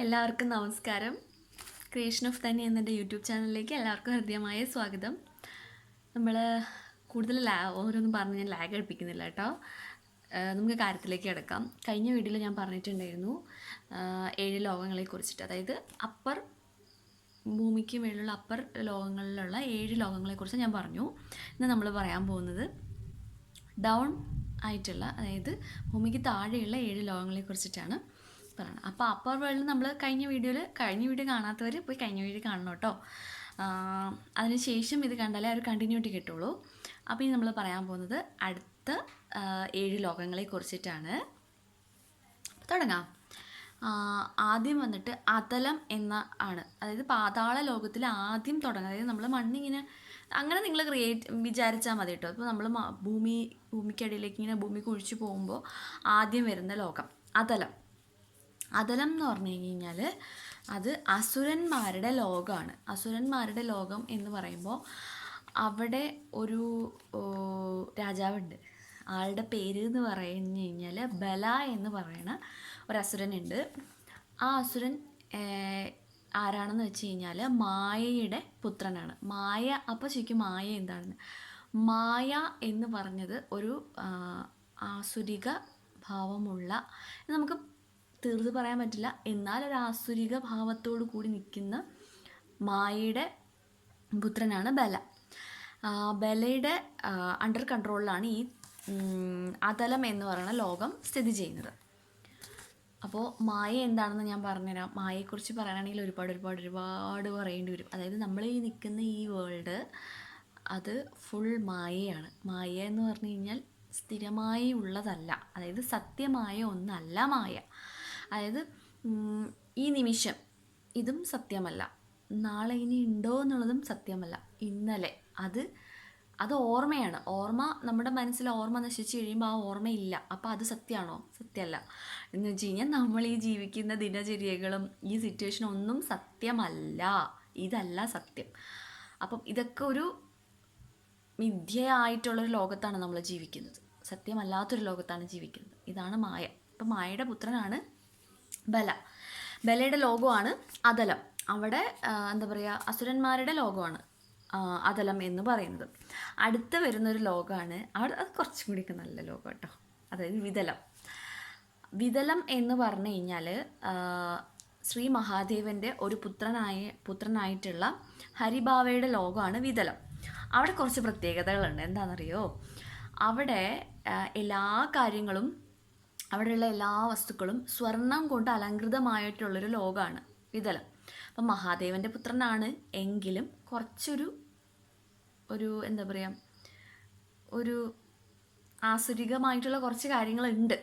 എല്ലാവർക്കും നമസ്കാരം. Creation of തന്നെ എന്നെ യൂട്യൂബ് ചാനലിലേക്ക് എല്ലാവർക്കും ഹൃദ്യമായ സ്വാഗതം. നമ്മൾ കൂടുതൽ ലാ ഓരോന്നും പറഞ്ഞ് ഞാൻ ലാഗ് അടുപ്പിക്കുന്നില്ല കേട്ടോ. നമുക്ക് കാര്യത്തിലേക്ക് കിടക്കാം. കഴിഞ്ഞ വീഡിയോയിൽ ഞാൻ പറഞ്ഞിട്ടുണ്ടായിരുന്നു ഏഴ് ലോകങ്ങളെ കുറിച്ചിട്ട്. അതായത് അപ്പർ ഭൂമിക്ക് മേലുള്ള അപ്പർ ലോകങ്ങളിലുള്ള ഏഴ് ലോകങ്ങളെക്കുറിച്ച് ഞാൻ പറഞ്ഞു. ഇന്ന് നമ്മൾ പറയാൻ പോകുന്നത് ഡൗൺ ആയിട്ടുള്ള അതായത് ഭൂമിക്ക് താഴെയുള്ള ഏഴ് ലോകങ്ങളെ കുറിച്ചിട്ടാണ്. പറയുന്നത് അപ്പോൾ അപ്പർ വേൾഡ് നമ്മൾ കഴിഞ്ഞ വീഡിയോയിൽ കഴിഞ്ഞ വീഡിയോ കാണാത്തവർ പോയി കഴിഞ്ഞ വീഡിയോ കാണണം കേട്ടോ. അതിനുശേഷം ഇത് കണ്ടാലേ ഒരു കണ്ടിന്യൂറ്റി കിട്ടുള്ളൂ. അപ്പോൾ ഇനി നമ്മൾ പറയാൻ പോകുന്നത് അടുത്ത ഏഴ് ലോകങ്ങളെ കുറിച്ചിട്ടാണ്. തുടങ്ങാം. ആദ്യം വന്നിട്ട് അതലം എന്ന ആണ്. അതായത് പാതാള ലോകത്തിൽ ആദ്യം തുടങ്ങുന്നത്. അതായത് നമ്മൾ മണ്ണിങ്ങനെ അങ്ങനെ നിങ്ങൾ ക്രിയേറ്റ് വിചാരിച്ചാൽ മതി കേട്ടോ. അപ്പോൾ നമ്മൾ ഭൂമി ഭൂമിക്കടിയിലേക്ക് ഇങ്ങനെ ഭൂമി കുഴിച്ചു പോകുമ്പോൾ ആദ്യം വരുന്ന ലോകം അതലം. അതലം എന്ന് പറഞ്ഞു കഴിഞ്ഞാൽ അത് അസുരന്മാരുടെ ലോകമാണ് അസുരന്മാരുടെ ലോകം എന്ന് പറയുമ്പോൾ അവിടെ ഒരു രാജാവുണ്ട്. ആളുടെ പേര് എന്ന് പറഞ്ഞു കഴിഞ്ഞാൽ ബല എന്ന് പറയുന്ന ഒരു അസുരനുണ്ട്. ആ അസുരൻ ആരാണെന്ന് വെച്ച് കഴിഞ്ഞാൽ മായയുടെ പുത്രനാണ്. മായ അപ്പോൾ ശരിക്കും മായ എന്താണെന്ന്? മായ എന്ന് പറഞ്ഞത് ഒരു ആസുരിക ഭാവമുള്ള നമുക്ക് തീർത്ത് പറയാൻ പറ്റില്ല. എന്നാൽ ഒരു ആസുരിക ഭാവത്തോടു കൂടി നിൽക്കുന്ന മായയുടെ പുത്രനാണ് ബല. ബലയുടെ അണ്ടർ കൺട്രോളിലാണ് ഈ അതലം എന്ന് പറയുന്ന ലോകം സ്ഥിതി ചെയ്യുന്നത്. അപ്പോൾ മായ എന്താണെന്ന് ഞാൻ പറഞ്ഞുതരാം. മായയെക്കുറിച്ച് പറയാനാണെങ്കിൽ ഒരുപാട് ഒരുപാട് ഒരുപാട് പറയേണ്ടി വരും. അതായത് നമ്മൾ ഈ നിൽക്കുന്ന ഈ വേൾഡ് അത് ഫുൾ മായയാണ്. മായ എന്ന് പറഞ്ഞു കഴിഞ്ഞാൽ സ്ഥിരമായി ഉള്ളതല്ല. അതായത് സത്യമായ ഒന്നല്ല മായ. അതായത് ഈ നിമിഷം ഇതും സത്യമല്ല. നാളെ ഇനി ഉണ്ടോ എന്നുള്ളതും സത്യമല്ല. ഇന്നലെ. അത് അത് ഓർമ്മയാണ്. ഓർമ്മ നമ്മുടെ മനസ്സിൽ ഓർമ്മ നശിച്ചു കഴിയുമ്പോൾ ആ ഓർമ്മയില്ല. അപ്പോൾ അത് സത്യമാണോ സത്യമല്ല. എന്ന് വെച്ച് കഴിഞ്ഞാൽ നമ്മൾ ഈ ജീവിക്കുന്ന ദിനചര്യകളും ഈ സിറ്റുവേഷനും ഒന്നും സത്യമല്ല. ഇതല്ല സത്യം. അപ്പം ഇതൊക്കെ ഒരു മിഥ്യയായിട്ടുള്ളൊരു ലോകത്താണ് നമ്മൾ ജീവിക്കുന്നത്. സത്യമല്ലാത്തൊരു ലോകത്താണ് ജീവിക്കുന്നത്. ഇതാണ് മായ. അപ്പം മായയുടെ പുത്രനാണ് ബല. ബലയുടെ ലോകമാണ് അതലം അവിടെ എന്താ പറയുക അസുരന്മാരുടെ ലോകമാണ് അതലം എന്ന് പറയുന്നത്. അടുത്ത വരുന്നൊരു ലോകമാണ് അവിടെ അത് കുറച്ചും കൂടിയൊക്കെ നല്ല ലോകം കേട്ടോ. അതായത് വിതലം വിതലം എന്ന് പറഞ്ഞു കഴിഞ്ഞാൽ ശ്രീ മഹാദേവന്റെ ഒരു പുത്രനായ പുത്രനായിട്ടുള്ള ഹരിഭാവയുടെ ലോകമാണ് വിതലം അവിടെ കുറച്ച് പ്രത്യേകതകളുണ്ട്. എന്താണെന്നറിയോ? അവിടെ എല്ലാ കാര്യങ്ങളും അവിടെയുള്ള എല്ലാ വസ്തുക്കളും സ്വർണം കൊണ്ട് അലങ്കൃതമായിട്ടുള്ളൊരു ലോകമാണ് വിതലം അപ്പം മഹാദേവന്റെ പുത്രനാണ് എങ്കിലും കുറച്ചൊരു ഒരു എന്താ പറയുക ഒരു ആസുരികമായിട്ടുള്ള കുറച്ച് കാര്യങ്ങളുണ്ട്.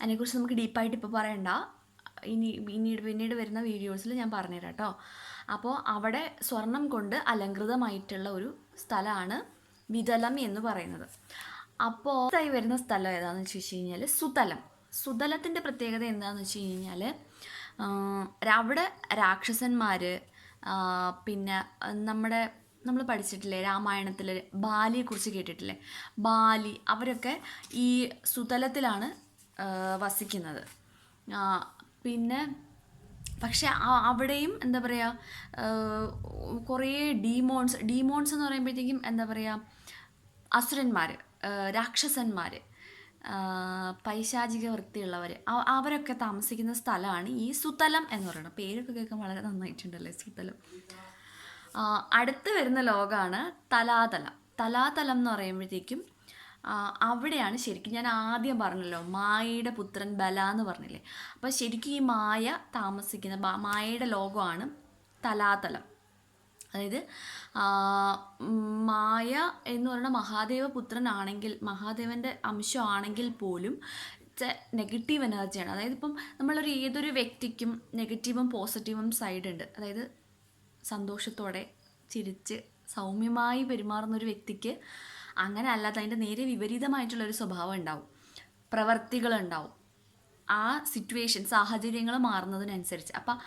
അതിനെക്കുറിച്ച് നമുക്ക് ഡീപ്പായിട്ട് ഇപ്പോൾ പറയണ്ട. ഇനി പിന്നീട് പിന്നീട് വരുന്ന വീഡിയോസിൽ ഞാൻ പറഞ്ഞുതരാം കേട്ടോ. അപ്പോൾ അവിടെ സ്വർണം കൊണ്ട് അലങ്കൃതമായിട്ടുള്ള ഒരു സ്ഥലമാണ് വിതലം എന്ന് പറയുന്നത്. അപ്പോൾ വരുന്ന സ്ഥലം ഏതാണെന്ന് വെച്ച് കഴിഞ്ഞാൽ സുതലം. സുതലത്തിന്റെ പ്രത്യേകത എന്താണെന്ന് വെച്ച് കഴിഞ്ഞാൽ അവിടെ രാക്ഷസന്മാർ പിന്നെ നമ്മുടെ നമ്മൾ പഠിച്ചിട്ടില്ലേ രാമായണത്തിൽ ബാലിയെക്കുറിച്ച് കേട്ടിട്ടില്ലേ? ബാലി അവരൊക്കെ ഈ സുതലത്തിലാണ് വസിക്കുന്നത്. പിന്നെ പക്ഷെ അവിടെയും എന്താ പറയുക കുറേ ഡീമോൺസ് ഡീമോൺസ് എന്ന് പറയുമ്പോഴത്തേക്കും എന്താ പറയുക അസുരന്മാർ രാക്ഷസന്മാർ പൈശാചിക വൃത്തിയുള്ളവർ അവരൊക്കെ താമസിക്കുന്ന സ്ഥലമാണ് ഈ സുതലം എന്ന് പറയുന്നത്. പേരൊക്കെ കേൾക്കാൻ വളരെ നന്നായിട്ടുണ്ടല്ലേ സുതലം? അടുത്ത് വരുന്ന ലോകമാണ് തലാതലം. തലാതലം എന്ന് പറയുമ്പോഴത്തേക്കും അവിടെയാണ് ശരിക്കും ഞാൻ ആദ്യം പറഞ്ഞല്ലോ മായയുടെ പുത്രൻ ബല എന്ന് പറഞ്ഞില്ലേ. അപ്പോൾ ശരിക്കും ഈ മായ താമസിക്കുന്ന മായയുടെ ലോകമാണ് തലാതലം. അതായത് മായ എന്ന് പറയുന്ന മഹാദേവ പുത്രനാണെങ്കിൽ മഹാദേവന്റെ അംശമാണെങ്കിൽ പോലും നെഗറ്റീവ് എനർജിയാണ് അതായത് ഇപ്പം നമ്മളൊരു ഏതൊരു വ്യക്തിക്കും നെഗറ്റീവും പോസിറ്റീവും സൈഡ് ഉണ്ട്. അതായത് സന്തോഷത്തോടെ ചിരിച്ച് സൗമ്യമായി പെരുമാറുന്ന ഒരു വ്യക്തിക്ക് അങ്ങനെ അല്ലാതെ അതിന്റെ നേരെ വിപരീതമായിട്ടുള്ളൊരു സ്വഭാവം ഉണ്ടാവും. പ്രവർത്തികളുണ്ടാവും ആ സിറ്റുവേഷൻ സാഹചര്യങ്ങൾ മാറുന്നതിനനുസരിച്ച്. അപ്പം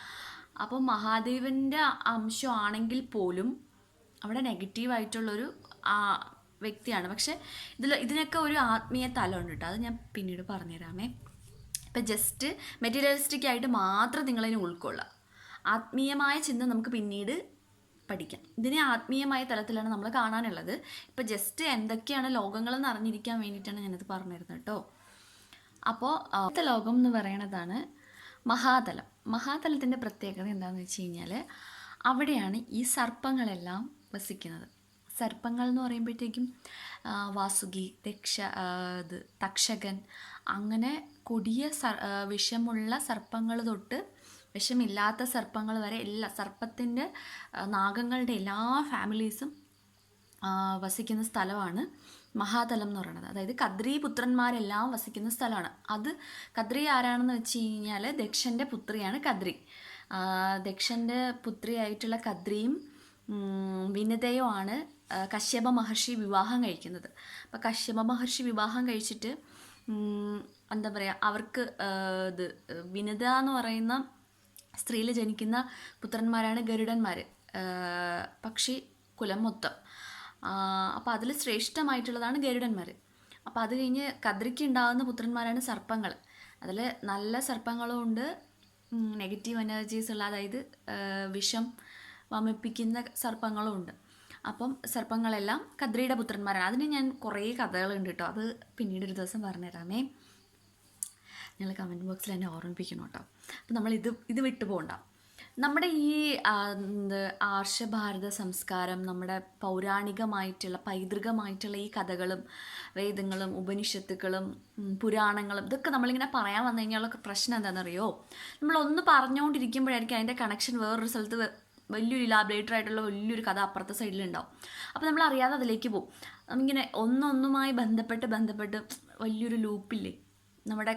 അപ്പം മഹാദേവന്റെ അംശമാണെങ്കിൽ പോലും അവിടെ നെഗറ്റീവായിട്ടുള്ളൊരു വ്യക്തിയാണ്. പക്ഷെ ഇതിൽ ഇതിനൊക്കെ ഒരു ആത്മീയ തലമുണ്ട് കേട്ടോ അത് ഞാൻ പിന്നീട് പറഞ്ഞുതരാമേ. ഇപ്പം ജസ്റ്റ് മെറ്റീരിയലിസ്റ്റിക് ആയിട്ട് മാത്രം നിങ്ങളതിനെ ഉൾക്കൊള്ളുക. ആത്മീയമായ ചിന്ത നമുക്ക് പിന്നീട് പഠിക്കാം. ഇതിനെ ആത്മീയമായ തലത്തിലാണ് നമ്മൾ കാണാനുള്ളത്. ഇപ്പം ജസ്റ്റ് എന്തൊക്കെയാണ് ലോകങ്ങളെന്ന് അറിഞ്ഞിരിക്കാൻ വേണ്ടിയിട്ടാണ് ഞാനത് പറഞ്ഞിരുന്നത് കേട്ടോ അപ്പോൾ അടുത്ത ലോകം എന്ന് പറയണതാണ് മഹാതലം. മഹാതലത്തിന്റെ പ്രത്യേകത എന്താണെന്ന് വെച്ച് കഴിഞ്ഞാൽ അവിടെയാണ് ഈ സർപ്പങ്ങളെല്ലാം വസിക്കുന്നത്. സർപ്പങ്ങൾ എന്ന് പറയുമ്പോഴത്തേക്കും വാസുകി രക്ഷ ഇത് തക്ഷകൻ അങ്ങനെ കൊടിയ സർ വിഷമുള്ള സർപ്പങ്ങൾ തൊട്ട് വിഷമില്ലാത്ത സർപ്പങ്ങൾ വരെ എല്ലാ സർപ്പത്തിന്റെ നാഗങ്ങളുടെ എല്ലാ ഫാമിലീസും വസിക്കുന്ന സ്ഥലമാണ് മഹാതലം എന്ന് പറയുന്നത്. അതായത് കദ്രി പുത്രന്മാരെല്ലാം വസിക്കുന്ന സ്ഥലമാണ്. അത് കദ്രി ആരാണെന്ന് വെച്ച് കഴിഞ്ഞാൽ ദക്ഷന്റെ പുത്രിയാണ് കദ്രി. ദക്ഷന്റെ പുത്രിയായിട്ടുള്ള കദ്രിയും വിനതയുമാണ് കശ്യപ മഹർഷി വിവാഹം കഴിക്കുന്നത്. അപ്പം കശ്യപ മഹർഷി വിവാഹം കഴിച്ചിട്ട് എന്താ പറയുക അവർക്ക് ഇത് വിനത എന്ന് പറയുന്ന സ്ത്രീയിൽ ജനിക്കുന്ന പുത്രന്മാരാണ് ഗരുഡന്മാർ പക്ഷി കുലം മൊത്തം. അപ്പോൾ അതിൽ ശ്രേഷ്ഠമായിട്ടുള്ളതാണ് ഗരുഡന്മാർ അപ്പോൾ അത് കഴിഞ്ഞ് കദ്രിക്ക് ഉണ്ടാകുന്ന പുത്രന്മാരാണ് സർപ്പങ്ങൾ അതിൽ നല്ല സർപ്പങ്ങളും ഉണ്ട്. നെഗറ്റീവ് എനർജീസ് ഉള്ള അതായത് വിഷം വമിപ്പിക്കുന്ന സർപ്പങ്ങളും ഉണ്ട്. അപ്പം സർപ്പങ്ങളെല്ലാം കദ്രിയുടെ പുത്രന്മാരാണ്. അതിന് ഞാൻ കുറേ കഥകളുണ്ട് കേട്ടോ അത് പിന്നീട് ഒരു ദിവസം പറഞ്ഞുതരാമേ. നിങ്ങൾ കമന്റ് ബോക്സിൽ എന്നെ ഓർമ്മിപ്പിക്കണം കേട്ടോ അപ്പം നമ്മൾ ഇത് ഇത് വിട്ടു പോകണ്ട നമ്മുടെ ഈ ആർഷഭാരത സംസ്കാരം നമ്മുടെ പൗരാണികമായിട്ടുള്ള പൈതൃകമായിട്ടുള്ള ഈ കഥകളും വേദങ്ങളും ഉപനിഷത്തുക്കളും പുരാണങ്ങളും ഇതൊക്കെ നമ്മളിങ്ങനെ പറയാൻ വന്നു കഴിഞ്ഞാലൊക്കെ പ്രശ്നം എന്താണെന്നറിയോ? നമ്മളൊന്ന് പറഞ്ഞുകൊണ്ടിരിക്കുമ്പോഴായിരിക്കും അതിന്റെ കണക്ഷൻ വേറൊരു സ്ഥലത്ത് വലിയൊരു ഇലാബറേറ്റർ ആയിട്ടുള്ള വലിയൊരു കഥ അപ്പുറത്തെ സൈഡിലുണ്ടാവും. അപ്പോൾ നമ്മൾ അറിയാതെ അതിലേക്ക് പോകും. നമ്മിങ്ങനെ ഒന്നൊന്നുമായി ബന്ധപ്പെട്ട് ബന്ധപ്പെട്ട് വലിയൊരു ലൂപ്പില്ലേ നമ്മുടെ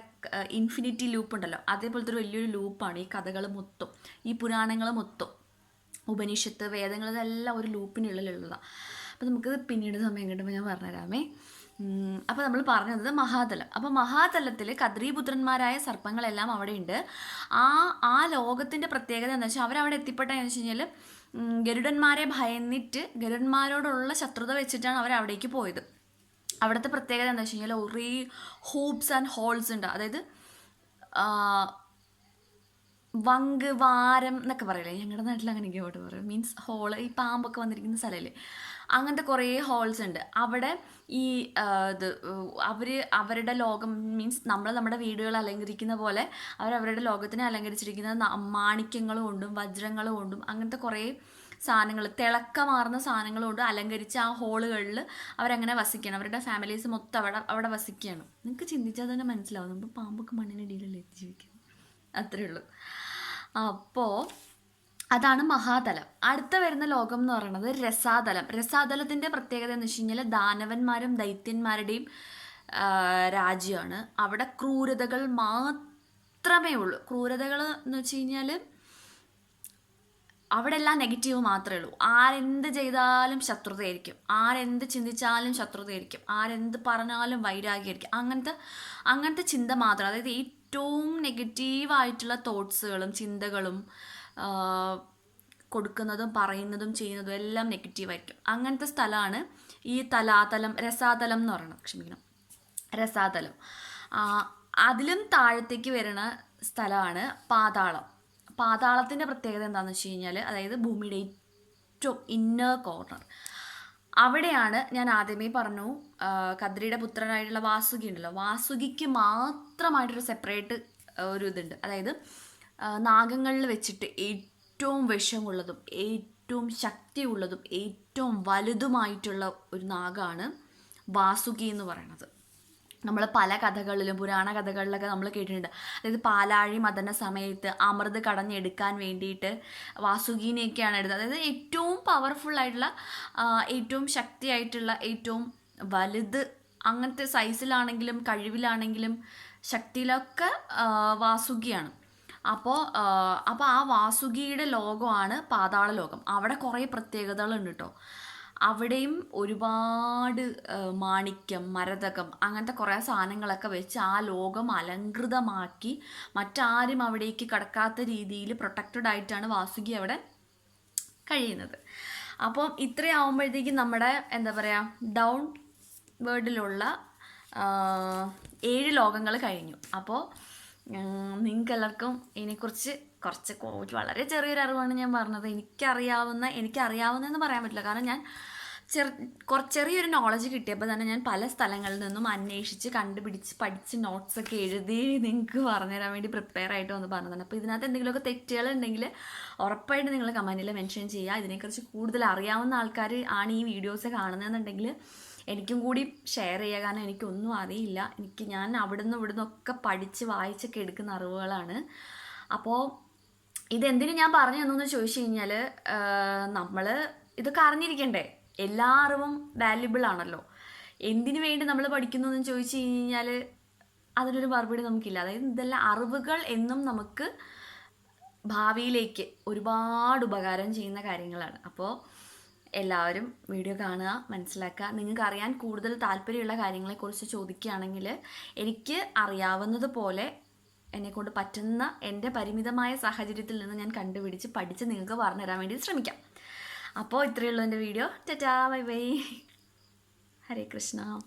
ഇൻഫിനിറ്റി ലൂപ്പ് ഉണ്ടല്ലോ. അതേപോലത്തെ ഒരു വലിയൊരു ലൂപ്പാണ് ഈ കഥകൾ മൊത്തം. ഈ പുരാണങ്ങൾ മൊത്തം. ഉപനിഷത്ത് വേദങ്ങൾ ഇതെല്ലാം ഒരു ലൂപ്പിനുള്ളിലുള്ളതാണ് അപ്പോൾ നമുക്ക് പിന്നീട് സമയം കിട്ടുമ്പോൾ ഞാൻ പറഞ്ഞുതരാമേ. അപ്പോൾ നമ്മൾ പറഞ്ഞത് മഹാതലം. അപ്പോൾ മഹാതലത്തിൽ കദ്രീപുത്രന്മാരായ സർപ്പങ്ങളെല്ലാം അവിടെയുണ്ട്. ആ ആ ലോകത്തിന്റെ പ്രത്യേകത എന്താ വെച്ചാൽ അവരവിടെ എത്തിപ്പെട്ടതെന്ന് വെച്ച് കഴിഞ്ഞാൽ ഗരുഡന്മാരെ ഭയന്നിട്ട് ഗരുഡന്മാരോടുള്ള ശത്രുത വെച്ചിട്ടാണ് അവർ അവിടേക്ക് പോയത്. അവിടുത്തെ പ്രത്യേകത എന്താ വെച്ച് കഴിഞ്ഞാൽ കുറേ ഹൂപ്സ് ആൻഡ് ഹോൾസ് ഉണ്ട്. അതായത് വങ്ക് വാരം എന്നൊക്കെ പറയില്ലേ? ഞങ്ങളുടെ നാട്ടിൽ അങ്ങനെ ഇങ്ങോട്ട് പറയും. മീൻസ് ഹോൾ ഈ പാമ്പൊക്കെ വന്നിരിക്കുന്ന സ്ഥലമല്ലേ അങ്ങനത്തെ കുറേ ഹോൾസ് ഉണ്ട്. അവിടെ ഈ ഇത് അവർ അവരുടെ ലോകം മീൻസ് നമ്മൾ നമ്മുടെ വീടുകൾ അലങ്കരിക്കുന്ന പോലെ അവർ അവരുടെ ലോകത്തിനെ അലങ്കരിച്ചിരിക്കുന്ന മാണിക്യങ്ങളും കൊണ്ടും വജ്രങ്ങൾ കൊണ്ടും അങ്ങനത്തെ കുറേ സാധനങ്ങൾ തിളക്കമാർന്ന സാധനങ്ങൾ കൊണ്ട് അലങ്കരിച്ച ആ ഹോളുകളിൽ അവരങ്ങനെ വസിക്കണം. അവരുടെ ഫാമിലീസ് മൊത്തം അവിടെ അവിടെ വസിക്കുകയാണ്. നിങ്ങൾക്ക് ചിന്തിച്ചാൽ തന്നെ മനസ്സിലാവും. നമ്മൾ പാമ്പൊക്കെ മണ്ണിനടിയിലല്ലേ ജീവിക്കുന്നത് അത്രേ ഉള്ളൂ. അപ്പോൾ അതാണ് മഹാതലം. അടുത്ത വരുന്ന ലോകം എന്ന് പറയുന്നത് രസാതലം. രസാതലത്തിന്റെ പ്രത്യേകത എന്ന് വെച്ച് കഴിഞ്ഞാൽ ദാനവന്മാരും ദൈത്യന്മാരുടെയും രാജ്യമാണ്. അവിടെ ക്രൂരതകൾ മാത്രമേ ഉള്ളൂ. ക്രൂരതകൾ എന്ന് വെച്ച് കഴിഞ്ഞാൽ അവിടെ എല്ലാം നെഗറ്റീവ് മാത്രമേ ഉള്ളൂ. ആരെന്ത് ചെയ്താലും ശത്രുതയായിരിക്കും. ആരെന്ത് ചിന്തിച്ചാലും ശത്രുതയായിരിക്കും. ആരെന്ത് പറഞ്ഞാലും വൈരാഗ്യമായിരിക്കും. അങ്ങനത്തെ അങ്ങനത്തെ ചിന്ത മാത്രം. അതായത് ഏറ്റവും നെഗറ്റീവായിട്ടുള്ള തോട്ട്സുകളും ചിന്തകളും കൊടുക്കുന്നതും പറയുന്നതും ചെയ്യുന്നതും എല്ലാം നെഗറ്റീവായിരിക്കും അങ്ങനത്തെ സ്ഥലമാണ് ഈ തലാതലം രസാതലം എന്ന് പറയുന്നത്. ക്ഷമിക്കണം. രസാതലം. അതിലും താഴത്തേക്ക് വരുന്ന സ്ഥലമാണ് പാതാളം. പാതാളത്തിന്റെ പ്രത്യേകത എന്താണെന്ന് വെച്ച് കഴിഞ്ഞാൽ അതായത് ഭൂമിയുടെ ഏറ്റവും ഇന്നർ കോർണർ അവിടെയാണ് ഞാൻ ആദ്യമേ പറഞ്ഞു കദ്രിയുടെ പുത്രനായിട്ടുള്ള വാസുകി ഉണ്ടല്ലോ. വാസുകിക്ക് മാത്രമായിട്ടൊരു സെപ്പറേറ്റ് ഒരു ഇതുണ്ട്. അതായത് നാഗങ്ങളിൽ വെച്ചിട്ട് ഏറ്റവും വിഷമുള്ളതും ഏറ്റവും ശക്തിയുള്ളതും ഏറ്റവും വലുതുമായിട്ടുള്ള ഒരു നാഗമാണ് വാസുകി എന്ന് പറയുന്നത്. നമ്മൾ പല കഥകളിലും പുരാണ കഥകളിലൊക്കെ നമ്മൾ കേട്ടിട്ടുണ്ട്. അതായത് പാലാഴി മദന സമയത്ത് അമൃത് കടഞ്ഞെടുക്കാൻ വേണ്ടിയിട്ട് വാസുകീനെയൊക്കെയാണ് എടുത്തത്. അതായത് ഏറ്റവും പവർഫുള്ളായിട്ടുള്ള ഏറ്റവും ശക്തിയായിട്ടുള്ള ഏറ്റവും വലുത് അങ്ങനത്തെ സൈസിലാണെങ്കിലും കഴിവിലാണെങ്കിലും ശക്തിയിലൊക്കെ വാസുകിയാണ്. അപ്പോൾ അപ്പോൾ ആ വാസുകിയുടെ ലോകമാണ് പാതാള ലോകം അവിടെ കുറേ പ്രത്യേകതകളുണ്ട് കേട്ടോ അവിടെയും ഒരുപാട് മാണിക്യം മരതകം അങ്ങനത്തെ കുറേ സാധനങ്ങളൊക്കെ വെച്ച് ആ ലോകം അലങ്കൃതമാക്കി മറ്റാരും അവിടേക്ക് കടക്കാത്ത രീതിയിൽ പ്രൊട്ടക്റ്റഡ് ആയിട്ടാണ് വാസുകി അവിടെ കഴിയുന്നത്. അപ്പം ഇത്രയാവുമ്പോഴത്തേക്കും നമ്മുടെ എന്താ പറയുക ഡൗൺ വേർഡിലുള്ള ഏഴ് ലോകങ്ങൾ കഴിഞ്ഞു. അപ്പോൾ നിങ്ങൾക്ക് എല്ലാവർക്കും ഇതിനെക്കുറിച്ച് കുറച്ച് വളരെ ചെറിയൊരു അറിവാണ് ഞാൻ പറഞ്ഞത്. എനിക്കറിയാവുന്ന എനിക്കറിയാവുന്നതെന്ന് പറയാൻ പറ്റില്ല. കാരണം ഞാൻ ചെറു കുറച്ച് ചെറിയൊരു നോളജ് കിട്ടിയപ്പോൾ തന്നെ ഞാൻ പല സ്ഥലങ്ങളിൽ നിന്നും അന്വേഷിച്ച് കണ്ടുപിടിച്ച് പഠിച്ച് നോട്ട്സൊക്കെ എഴുതി നിങ്ങൾക്ക് പറഞ്ഞുതരാൻ വേണ്ടി പ്രിപ്പയർ ആയിട്ട് വന്ന് പറഞ്ഞതാണ്. അപ്പോൾ ഇതിനകത്ത് എന്തെങ്കിലുമൊക്കെ തെറ്റുകൾ ഉണ്ടെങ്കിൽ ഉറപ്പായിട്ട് നിങ്ങൾ കമന്റിൽ മെൻഷൻ ചെയ്യുക. ഇതിനെക്കുറിച്ച് കൂടുതൽ അറിയാവുന്ന ആൾക്കാർ ആണ് ഈ വീഡിയോസ് കാണുന്നതെന്നുണ്ടെങ്കിൽ എനിക്കും കൂടി ഷെയർ ചെയ്യുക. കാരണം എനിക്കൊന്നും അറിയില്ല. എനിക്ക് ഞാൻ അവിടുന്ന് ഇവിടെ നിന്നൊക്കെ പഠിച്ച് വായിച്ചൊക്കെ എടുക്കുന്ന അറിവുകളാണ്. അപ്പോൾ ഇതെന്തിനു ഞാൻ പറഞ്ഞു തന്നു ചോദിച്ചു കഴിഞ്ഞാൽ നമ്മൾ ഇതൊക്കെ അറിഞ്ഞിരിക്കണ്ടേ? എല്ലാ അറിവും വാല്യുബിൾ ആണല്ലോ. എന്തിനു വേണ്ടി നമ്മൾ പഠിക്കുന്നു എന്ന് ചോദിച്ചു കഴിഞ്ഞാൽ അതിനൊരു മറുപടി നമുക്കില്ല. അതായത് ഇതെല്ലാം അറിവുകൾ എന്നും നമുക്ക് ഭാവിയിലേക്ക് ഒരുപാട് ഉപകാരം ചെയ്യുന്ന കാര്യങ്ങളാണ്. അപ്പോൾ എല്ലാവരും വീഡിയോ കാണുക മനസ്സിലാക്കുക. നിങ്ങൾക്ക് അറിയാൻ കൂടുതൽ താല്പര്യമുള്ള കാര്യങ്ങളെക്കുറിച്ച് ചോദിക്കുകയാണെങ്കിൽ എനിക്ക് അറിയാവുന്നത് പോലെ എന്നെക്കൊണ്ട് പറ്റുന്ന എന്റെ പരിമിതമായ സാഹചര്യത്തിൽ നിന്ന് ഞാൻ കണ്ടുപിടിച്ച് പഠിച്ച് നിങ്ങൾക്ക് പറഞ്ഞു തരാൻ വേണ്ടി ശ്രമിക്കാം. അപ്പോൾ ഇത്രയേ ഉള്ളൂ എന്റെ video. Tata bye bye. Hare Krishna.